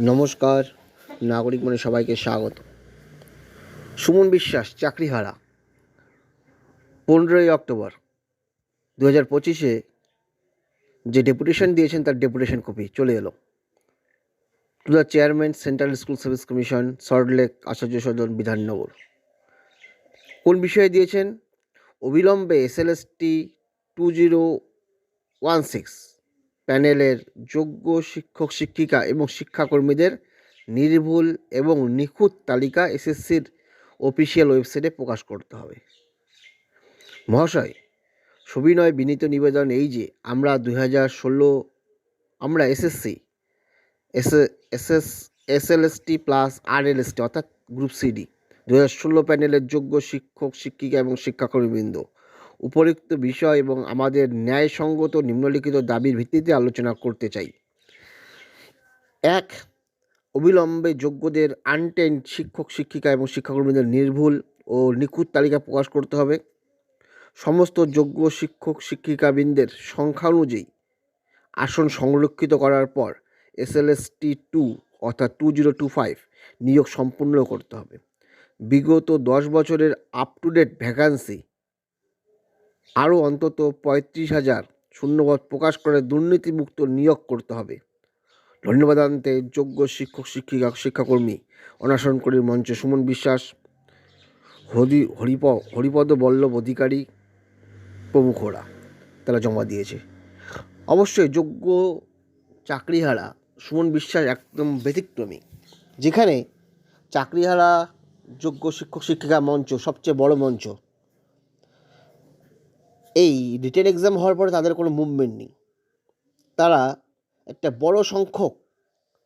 নমস্কার, নাগরিক মনে সবাইকে স্বাগত। সুমন বিশ্বাস, চাকরিহারা, পনেরোই অক্টোবর দু হাজার পঁচিশে যে ডেপুটেশন দিয়েছেন তার ডেপুটেশন কপি চলে এলো। To the chairman central school service commission Salt Lake Acharya Sadan, Bidhannagar. কোন বিষয়ে দিয়েছেন? অবিলম্বে S L S T two zero one six প্যানেলের যোগ্য শিক্ষক, শিক্ষিকা এবং শিক্ষাকর্মীদের নির্ভুল এবং নিখুঁত তালিকা এসএসসির অফিসিয়াল ওয়েবসাইটে প্রকাশ করতে হবে। মহাশয়, সবিনয় বিনীত নিবেদন এই যে, আমরা দুই হাজার ষোলো, আমরা SSC S S S SLST plus R RLST, অর্থাৎ গ্রুপ সিডি দু হাজার ষোলো প্যানেলের যোগ্য শিক্ষক, শিক্ষিকা এবং শিক্ষাকর্মীবৃন্দ। উপরিক্ত বিষয় এবং আমাদের ন্যায়সঙ্গত নিম্নলিখিত দাবির ভিত্তিতে আলোচনা করতে চাই। এক, অবিলম্বে যোগ্যদের আনটেন্ড শিক্ষক, শিক্ষিকা এবং শিক্ষাকর্মীদের নির্ভুল ও নিখুঁত তালিকা প্রকাশ করতে হবে। সমস্ত যোগ্য শিক্ষক, শিক্ষিকাবৃন্দের সংখ্যা অনুযায়ী আসন সংরক্ষিত করার পর এসএলএসটি টু অর্থাৎ টু জিরো টু ফাইভ নিয়োগ সম্পূর্ণ করতে হবে। বিগত দশ বছরের আপ টু ডেট ভ্যাকান্সি আরও অন্তত পঁয়ত্রিশ হাজার শূন্যপদ প্রকাশ করে দুর্নীতিমুক্ত নিয়োগ করতে হবে। ধন্যবাদ আনতে যোগ্য শিক্ষক, শিক্ষিকা, শিক্ষাকর্মী অনাসরণকারী মঞ্চ সুমন বিশ্বাস, হরি, হরিপ, হরিপদ বল্লভ অধিকারী প্রমুখরা তারা জমা দিয়েছে। অবশ্যই যোগ্য চাকরিহারা সুমন বিশ্বাস একদম ব্যতিক্রমী। যেখানে চাকরিহারা যোগ্য শিক্ষক, শিক্ষিকা মঞ্চ সবচেয়ে বড় মঞ্চ এই রিটেন এক্সাম হওয়ার পরে তাদের কোনো মুভমেন্ট নেই। তারা একটা বড় সংখ্যক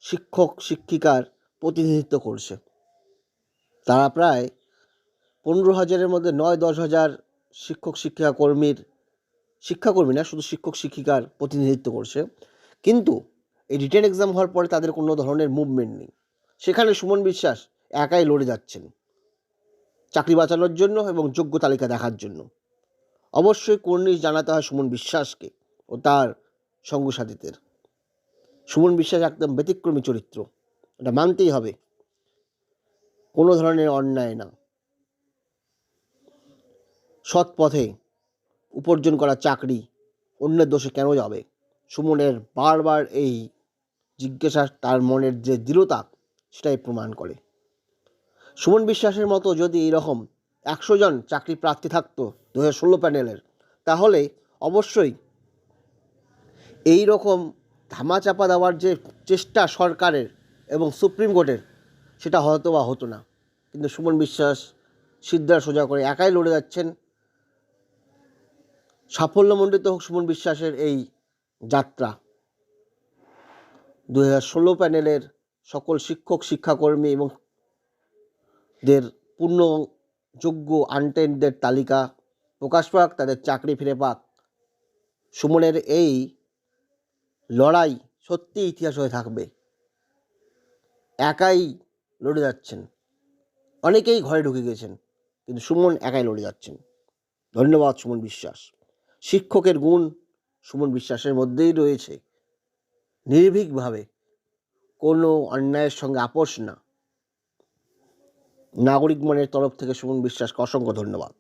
শিক্ষক, শিক্ষিকার প্রতিনিধিত্ব করছে। তারা প্রায় পনেরো হাজারের মধ্যে নয়, দশ হাজার শিক্ষক, শিক্ষিকা কর্মীর, শিক্ষাকর্মী না, শুধু শিক্ষক, শিক্ষিকার প্রতিনিধিত্ব করছে। কিন্তু এই রিটেন এক্সাম হওয়ার পরে তাদের কোনো ধরনের মুভমেন্ট নেই। সেখানে সুমন বিশ্বাস একাই লড়ে যাচ্ছেন। চাকরি বাঁচানোর জন্য এবং যোগ্য তালিকা দেখার জন্য। অবশ্যই কর্নিশ জানাতে হয় সুমন বিশ্বাসকে ও তার সঙ্গসাথীদের। সুমন বিশ্বাস একদম ব্যতিক্রমী চরিত্র এটা মানতেই হবে। কোনো ধরনের অন্যায় না। সৎ পথে উপার্জন করা চাকরি অন্যের দোষে কেন যাবে? সুমনের বারবার এই জিজ্ঞাসা তার মনের যে দৃঢ়তা, সেটাই প্রমাণ করে। সুমন বিশ্বাসের মতো যদি এইরকম একশো জন চাকরি প্রার্থী থাকতো দু ষোলো প্যানেলের। তাহলে অবশ্যই এই রকম ধামাচাপা দেওয়ার যে চেষ্টা সরকারের এবং সুপ্রিম কোর্টের, সেটা হয়তো বা হতো না। কিন্তু সুমন বিশ্বাস, সিদ্ধার সোজা করে একাই লড়ে যাচ্ছেন। সাফল্যমণ্ডিত হোক সুমন বিশ্বাসের এই যাত্রা। দু ষোলো প্যানেলের সকল শিক্ষক, শিক্ষাকর্মী এবং দের পূর্ণ যোগ্য আনটেন্ডদের তালিকা প্রকাশ পাক, তাদের চাকরি ফিরে পাক। সুমনের এই লড়াই সত্যি ইতিহাস হয়ে থাকবে। একাই লড়ে যাচ্ছেন। অনেকেই ঘরে ঢুকে গেছেন, কিন্তু সুমন একাই লড়ে যাচ্ছেন। ধন্যবাদ, সুমন বিশ্বাস। শিক্ষকের গুণ সুমন বিশ্বাসের মধ্যেই রয়েছে। নির্ভীকভাবে কোনো অন্যায়ের সঙ্গে আপোষ না। নাগরিক মনের তরফ থেকে সুমন বিশ্বাসকে অসংখ্য ধন্যবাদ।